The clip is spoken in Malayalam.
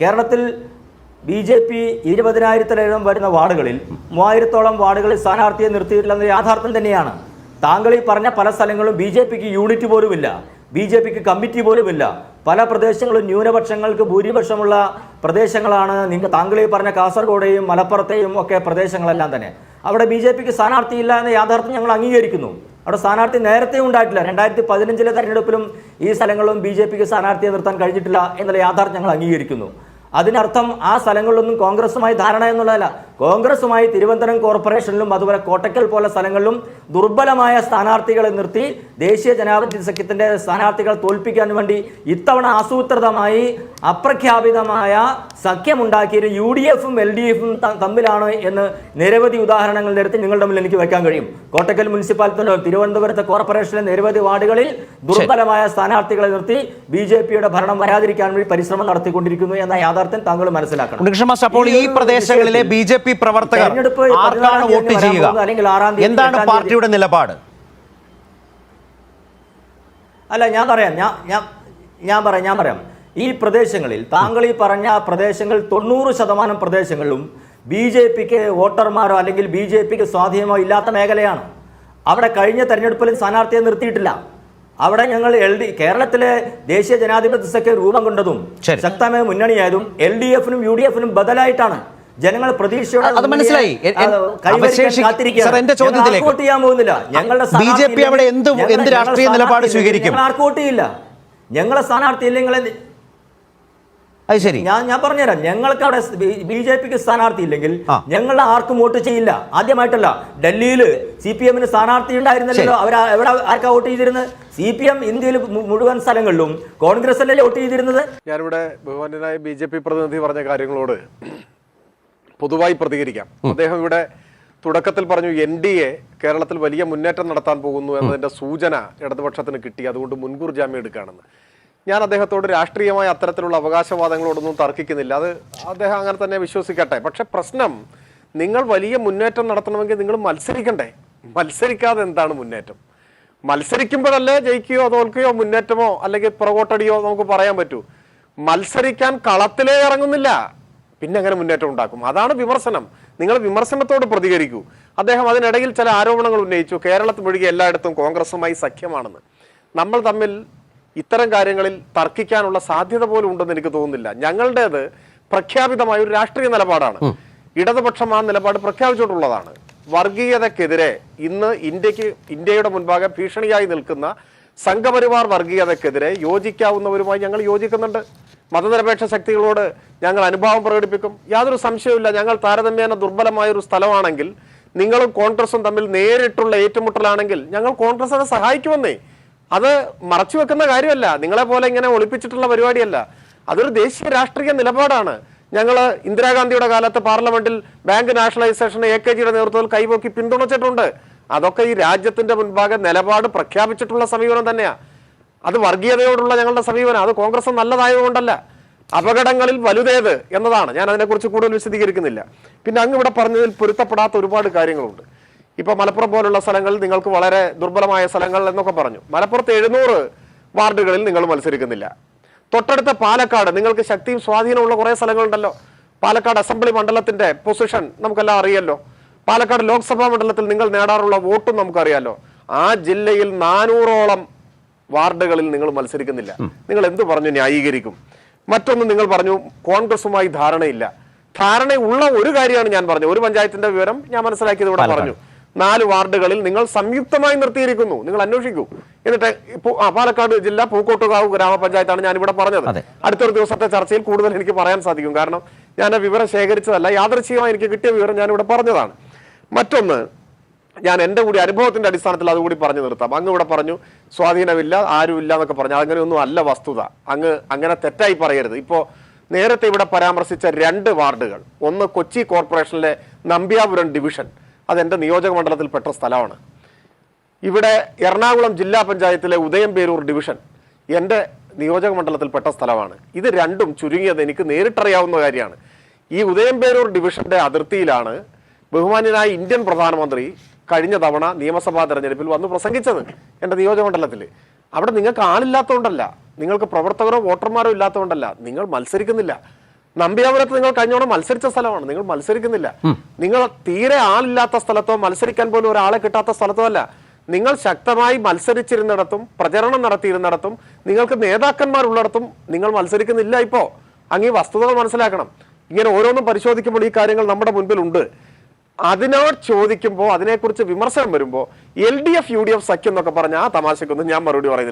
കേരളത്തിൽ ബി ജെ പി ഇരുപതിനായിരത്തിലധികം വരുന്ന വാർഡുകളിൽ മൂവായിരത്തോളം വാർഡുകളിൽ സ്ഥാനാർത്ഥിയെ നിർത്തിയിട്ടില്ലെന്ന യാഥാർത്ഥ്യം തന്നെയാണ്. താങ്കൾ ഈ പറഞ്ഞ പല സ്ഥലങ്ങളും ബി ജെ പിക്ക് യൂണിറ്റ് പോലുമില്ല. ബി ജെ പിക്ക് കമ്മിറ്റി പോലുമില്ല. പല പ്രദേശങ്ങളും ന്യൂനപക്ഷങ്ങൾക്ക് ഭൂരിപക്ഷമുള്ള പ്രദേശങ്ങളാണ് നിങ്ങൾ താങ്കൾ ഈ പറഞ്ഞ കാസർഗോഡെയും മലപ്പുറത്തെയും ഒക്കെ പ്രദേശങ്ങളെല്ലാം തന്നെ. അവിടെ ബി ജെ പിക്ക് സ്ഥാനാർത്ഥിയില്ല എന്ന യാഥാർത്ഥ്യം ഞങ്ങൾ അംഗീകരിക്കുന്നു. അവിടെ സ്ഥാനാർത്ഥി നേരത്തെ ഉണ്ടായിട്ടില്ല. രണ്ടായിരത്തി പതിനഞ്ചിലെ തെരഞ്ഞെടുപ്പിലും ഈ സ്ഥലങ്ങളിലും ബി ജെ പിക്ക് സ്ഥാനാർത്ഥിയെ നിർത്താൻ കഴിഞ്ഞിട്ടില്ല എന്നുള്ള യാഥാർത്ഥ്യം ഞങ്ങൾ അംഗീകരിക്കുന്നു. അതിനർത്ഥം ആ സ്ഥലങ്ങളിലൊന്നും കോൺഗ്രസുമായി ധാരണ എന്നുള്ളതല്ല. കോൺഗ്രസുമായി തിരുവനന്തപുരം കോർപ്പറേഷനിലും അതുപോലെ കോട്ടക്കൽ പോലെ സ്ഥലങ്ങളിലും ദുർബലമായ സ്ഥാനാർത്ഥികളെ നിർത്തി ദേശീയ ജനാധിപത്യ സഖ്യത്തിന്റെ സ്ഥാനാർത്ഥികൾ തോൽപ്പിക്കാൻ വേണ്ടി ഇത്തവണ ആസൂത്രിതമായി അപ്രഖ്യാപിതമായ സഖ്യമുണ്ടാക്കിയത് യു ഡി എഫും എൽ ഡി എഫും തമ്മിലാണ് എന്ന് നിരവധി ഉദാഹരണങ്ങൾ നിരത്തി നിങ്ങളുടെ മുന്നിൽ എനിക്ക് വയ്ക്കാൻ കഴിയും. കോട്ടക്കൽ മുനിസിപ്പാലിറ്റിയിലോ തിരുവനന്തപുരത്തെ കോർപ്പറേഷനിലെ നിരവധി വാർഡുകളിൽ ദുർബലമായ സ്ഥാനാർത്ഥികളെ നിർത്തി ബി ഭരണം വരാതിരിക്കാൻ വേണ്ടി പരിശ്രമം നടത്തിക്കൊണ്ടിരിക്കുന്നു എന്ന യാഥാർത്ഥ്യം താങ്കൾ മനസ്സിലാക്കണം. ഉണ്ണികൃഷ്ണ മാസ്റ്റർ അപ്പോൾ ഈ പ്രദേശങ്ങളിലെ ബി ജെ പി പ്രവർത്തകർ ആർക്കാണ് വോട്ട് ചെയ്യുക? അല്ലെങ്കിൽ ആറാം തീയതി എന്താണ് പാർട്ടിയുടെ നിലപാട്? അല്ല ഞാൻ പറയാം ഞാൻ ഞാൻ ഞാൻ പറയാം ഞാൻ പറയാം. ഈ പ്രദേശങ്ങളിൽ താങ്കൾ ഈ പറഞ്ഞ പ്രദേശങ്ങൾ തൊണ്ണൂറ് ശതമാനം പ്രദേശങ്ങളിലും ബി ജെ പിക്ക് വോട്ടർമാരോ അല്ലെങ്കിൽ ബി ജെ പിക്ക് സ്വാധീനമോ ഇല്ലാത്ത മേഖലയാണ്. അവിടെ കഴിഞ്ഞ തെരഞ്ഞെടുപ്പിലും സ്ഥാനാർത്ഥിയെ നിർത്തിയിട്ടില്ല. അവിടെ ഞങ്ങൾ എൽ ഡി കേരളത്തിലെ ദേശീയ ജനാധിപത്യ സഖ്യം രൂപം കൊണ്ടതും ശക്തമായ മുന്നണിയായതും എൽ ഡി എഫിനും യു ഡി എഫിനും ബദലായിട്ടാണ് ജനങ്ങൾ പ്രതീക്ഷയോടെ അത് മനസ്സിലായി. എന്റെ ചോദ്യത്തിലേക്ക്. ചെയ്യാൻ പോകുന്നില്ല ഞങ്ങളുടെ ബി ജെ പി അവിടെ എന്ത് എന്ത് ഞങ്ങൾ രാഷ്ട്രീയ നിലപാട് സ്വീകരിക്കും? ഞങ്ങളെ സ്ഥാനാർത്ഥി ഇല്ലെങ്കിൽ അത് ശരി. ഞാൻ ഞാൻ പറഞ്ഞുതരാം. ഞങ്ങൾക്ക് അവിടെ ബി ജെ പിക്ക് സ്ഥാനാർത്ഥി ഇല്ലെങ്കിൽ. ഞങ്ങൾ ആർക്കും വോട്ട് ചെയ്യില്ല. ആദ്യമായിട്ടല്ല ഡൽഹിയിൽ സി പി എമ്മിന് സ്ഥാനാർത്ഥി ഉണ്ടായിരുന്നല്ലോ. അവർ എവിടെ ആർക്കാ വോട്ട് ചെയ്തിരുന്നത്? സി പി എം ഇന്ത്യയിൽ മുഴുവൻ സ്ഥലങ്ങളിലും കോൺഗ്രസ് അല്ലേ വോട്ട് ചെയ്തിരുന്നത്? ഞാനിവിടെ ബഹുമാനായ ബി ജെ പി പ്രതിനിധി പറഞ്ഞ കാര്യങ്ങളോട് പൊതുവായി പ്രതികരിക്കാം. അദ്ദേഹം ഇവിടെ തുടക്കത്തിൽ പറഞ്ഞു എൻ ഡി എ കേരളത്തിൽ വലിയ മുന്നേറ്റം നടത്താൻ പോകുന്നു എന്നതിന്റെ സൂചന ഇടതുപക്ഷത്തിന് കിട്ടി. അതുകൊണ്ട് മുൻകൂർ ജാമ്യം എടുക്കുകയാണെന്ന് ഞാൻ അദ്ദേഹത്തോട് രാഷ്ട്രീയമായ അത്തരത്തിലുള്ള അവകാശവാദങ്ങളോടൊന്നും തർക്കിക്കുന്നില്ല. അത് അദ്ദേഹം അങ്ങനെ തന്നെ വിശ്വസിക്കട്ടെ. പക്ഷെ പ്രശ്നം നിങ്ങൾ വലിയ മുന്നേറ്റം നടത്തണമെങ്കിൽ നിങ്ങൾ മത്സരിക്കണ്ടേ? മത്സരിക്കാതെ എന്താണ് മുന്നേറ്റം? മത്സരിക്കുമ്പോഴല്ലേ ജയിക്കുകയോ തോൽക്കുകയോ മുന്നേറ്റമോ അല്ലെങ്കിൽ പുറകോട്ടടിയോ നമുക്ക് പറയാൻ പറ്റൂ. മത്സരിക്കാൻ കളത്തിലേ ഇറങ്ങുന്നില്ല. പിന്നെ അങ്ങനെ മുന്നേറ്റം ഉണ്ടാക്കും. അതാണ് വിമർശനം. നിങ്ങൾ വിമർശനത്തോട് പ്രതികരിക്കൂ. അദ്ദേഹം അതിനിടയിൽ ചില ആരോപണങ്ങൾ ഉന്നയിച്ചു. കേരളത്തിൽ ഒഴികെ എല്ലായിടത്തും കോൺഗ്രസുമായി സഖ്യമാണെന്ന്. നമ്മൾ തമ്മിൽ ഇത്തരം കാര്യങ്ങളിൽ തർക്കിക്കാനുള്ള സാധ്യത പോലും ഉണ്ടെന്ന് എനിക്ക് തോന്നുന്നില്ല. ഞങ്ങളുടേത് പ്രഖ്യാപിതമായ ഒരു രാഷ്ട്രീയ നിലപാടാണ്. ഇടതുപക്ഷം ആ നിലപാട് പ്രഖ്യാപിച്ചിട്ടുള്ളതാണ് വർഗീയതക്കെതിരെ ഇന്ന് ഇന്ത്യയ്ക്ക് ഇന്ത്യയുടെ മുൻപാകെ ഭീഷണിയായി നിൽക്കുന്ന സംഘപരിവാർ വർഗീയതക്കെതിരെ യോജിക്കാവുന്നവരുമായി ഞങ്ങൾ യോജിക്കുന്നുണ്ട്. മതനിരപേക്ഷ ശക്തികളോട് ഞങ്ങൾ അനുഭാവം പ്രകടിപ്പിക്കും. യാതൊരു സംശയവുമില്ല. ഞങ്ങൾ താരതമ്യേന ദുർബലമായ ഒരു സ്ഥലമാണെങ്കിൽ നിങ്ങളും കോൺഗ്രസും തമ്മിൽ നേരിട്ടുള്ള ഏറ്റുമുട്ടലാണെങ്കിൽ ഞങ്ങൾ കോൺഗ്രസിനെ സഹായിക്കുമെന്നേ അത് മറച്ചു വെക്കുന്ന കാര്യമല്ല. നിങ്ങളെ പോലെ ഇങ്ങനെ ഒളിപ്പിച്ചിട്ടുള്ള പരിപാടിയല്ല. അതൊരു ദേശീയ രാഷ്ട്രീയ നിലപാടാണ്. ഞങ്ങൾ ഇന്ദിരാഗാന്ധിയുടെ കാലത്ത് പാർലമെന്റിൽ ബാങ്ക് നാഷണലൈസേഷൻ എ കെ ജിയുടെ നേതൃത്വത്തിൽ കൈപോക്കി പിന്തുണച്ചിട്ടുണ്ട്. അതൊക്കെ ഈ രാജ്യത്തിന്റെ മുൻപാകെ നിലപാട് പ്രഖ്യാപിച്ചിട്ടുള്ള സമീപനം തന്നെയാ. അത് വർഗീയതയോടുള്ള ഞങ്ങളുടെ സമീപനം. അത് കോൺഗ്രസ് നല്ലതായതുകൊണ്ടല്ല. അപകടങ്ങളിൽ വലുതേത് എന്നതാണ്. ഞാൻ അതിനെക്കുറിച്ച് കൂടുതൽ വിശദീകരിക്കുന്നില്ല. പിന്നെ അങ്ങ് ഇവിടെ പറഞ്ഞതിൽ പൊരുത്തപ്പെടാത്ത ഒരുപാട് കാര്യങ്ങളുണ്ട്. ഇപ്പൊ മലപ്പുറം പോലുള്ള സ്ഥലങ്ങളിൽ നിങ്ങൾക്ക് വളരെ ദുർബലമായ സ്ഥലങ്ങൾ എന്നൊക്കെ പറഞ്ഞു. മലപ്പുറത്ത് എഴുന്നൂറ് വാർഡുകളിൽ നിങ്ങൾ മത്സരിക്കുന്നില്ല. തൊട്ടടുത്ത പാലക്കാട് നിങ്ങൾക്ക് ശക്തിയും സ്വാധീനമുള്ള കുറെ സ്ഥലങ്ങളുണ്ടല്ലോ. പാലക്കാട് അസംബ്ലി മണ്ഡലത്തിന്റെ പൊസിഷൻ നമുക്കെല്ലാം അറിയല്ലോ പാലക്കാട് ലോക്സഭാ മണ്ഡലത്തിൽ നിങ്ങൾ നേടാറുള്ള വോട്ടും നമുക്കറിയാലോ. ആ ജില്ലയിൽ നാനൂറോളം വാർഡുകളിൽ നിങ്ങൾ മത്സരിക്കുന്നില്ല. നിങ്ങൾ എന്ത് പറഞ്ഞു ന്യായീകരിക്കും? മറ്റൊന്ന് നിങ്ങൾ പറഞ്ഞു കോൺഗ്രസുമായി ധാരണയില്ല. ധാരണയുള്ള ഒരു കാര്യമാണ് ഞാൻ പറഞ്ഞു ഒരു പഞ്ചായത്തിന്റെ വിവരം ഞാൻ മനസ്സിലാക്കിയത് ഇവിടെ പറഞ്ഞു. നാല് വാർഡുകളിൽ നിങ്ങൾ സംയുക്തമായി നിർത്തിയിരിക്കുന്നു. നിങ്ങൾ അന്വേഷിക്കൂ. എന്നിട്ട് പാലക്കാട് ജില്ല പൂക്കോട്ടുകാവ് ഗ്രാമപഞ്ചായത്താണ് ഞാൻ ഇവിടെ പറഞ്ഞത് അടുത്തൊരു ദിവസത്തെ ചർച്ചയിൽ കൂടുതൽ എനിക്ക് പറയാൻ സാധിക്കും. കാരണം ഞാൻ ആ വിവരം ശേഖരിച്ചതല്ല യാദർശികമായി എനിക്ക് കിട്ടിയ വിവരം ഞാൻ ഇവിടെ പറഞ്ഞതാണ്. മറ്റൊന്ന് ഞാൻ എന്റെ കൂടി അനുഭവത്തിന്റെ അടിസ്ഥാനത്തിൽ അതുകൂടി പറഞ്ഞു നിർത്താം. അങ്ങ് ഇവിടെ പറഞ്ഞു സ്വാധീനമില്ല ആരുമില്ല എന്നൊക്കെ പറഞ്ഞു. അങ്ങനെയൊന്നും അല്ല വസ്തുത. അങ്ങ് അങ്ങനെ തെറ്റായി പറയരുത്. ഇപ്പോ നേരത്തെ ഇവിടെ പരാമർശിച്ച രണ്ട് വാർഡുകൾ ഒന്ന് കൊച്ചി കോർപ്പറേഷനിലെ നമ്പ്യാപുരം ഡിവിഷൻ അത് എന്റെ നിയോജക മണ്ഡലത്തിൽപ്പെട്ട സ്ഥലമാണ്. ഇവിടെ എറണാകുളം ജില്ലാ പഞ്ചായത്തിലെ ഉദയംപേരൂർ ഡിവിഷൻ എന്റെ നിയോജക മണ്ഡലത്തിൽപ്പെട്ട സ്ഥലമാണ്. ഇത് രണ്ടും ചുരുങ്ങിയത് എനിക്ക് നേരിട്ടറിയാവുന്ന കാര്യമാണ്. ഈ ഉദയംപേരൂർ ഡിവിഷന്റെ അതിർത്തിയിലാണ് ബഹുമാന്യനായ ഇന്ത്യൻ പ്രധാനമന്ത്രി കഴിഞ്ഞ തവണ നിയമസഭാ തെരഞ്ഞെടുപ്പിൽ വന്ന് പ്രസംഗിച്ചത് എന്റെ നിയോജക മണ്ഡലത്തിൽ അവിടെ നിങ്ങൾക്ക് ആളില്ലാത്തതുകൊണ്ടല്ല നിങ്ങൾക്ക് പ്രവർത്തകരോ വോട്ടർമാരോ ഇല്ലാത്തതുകൊണ്ടല്ല നിങ്ങൾ മത്സരിക്കുന്നില്ല. നമ്പിയാപുരത്ത് നിങ്ങൾ കഴിഞ്ഞോടെ മത്സരിച്ച സ്ഥലമാണ്. നിങ്ങൾ മത്സരിക്കുന്നില്ല. നിങ്ങൾ തീരെ ആളില്ലാത്ത സ്ഥലത്തോ മത്സരിക്കാൻ പോലും ഒരാളെ കിട്ടാത്ത സ്ഥലത്തോ അല്ല. നിങ്ങൾ ശക്തമായി മത്സരിച്ചിരുന്നിടത്തും പ്രചരണം നടത്തിയിരുന്നിടത്തും നിങ്ങൾക്ക് നേതാക്കന്മാരുള്ളിടത്തും നിങ്ങൾ മത്സരിക്കുന്നില്ല ഇപ്പോ. അങ്ങ് ഈ വസ്തുതകൾ മനസ്സിലാക്കണം. ഇങ്ങനെ ഓരോന്നും പരിശോധിക്കുമ്പോൾ ഈ കാര്യങ്ങൾ നമ്മുടെ മുൻപിലുണ്ട്. അതിനോട് ചോദിക്കുമ്പോൾ അതിനെക്കുറിച്ച് വിമർശനം വരുമ്പോൾ L D F U D F സഖ്യം എന്നൊക്കെ പറഞ്ഞ ആ തമാശക്കൊന്നും ഞാൻ മറുപടി പറയുന്നില്ല.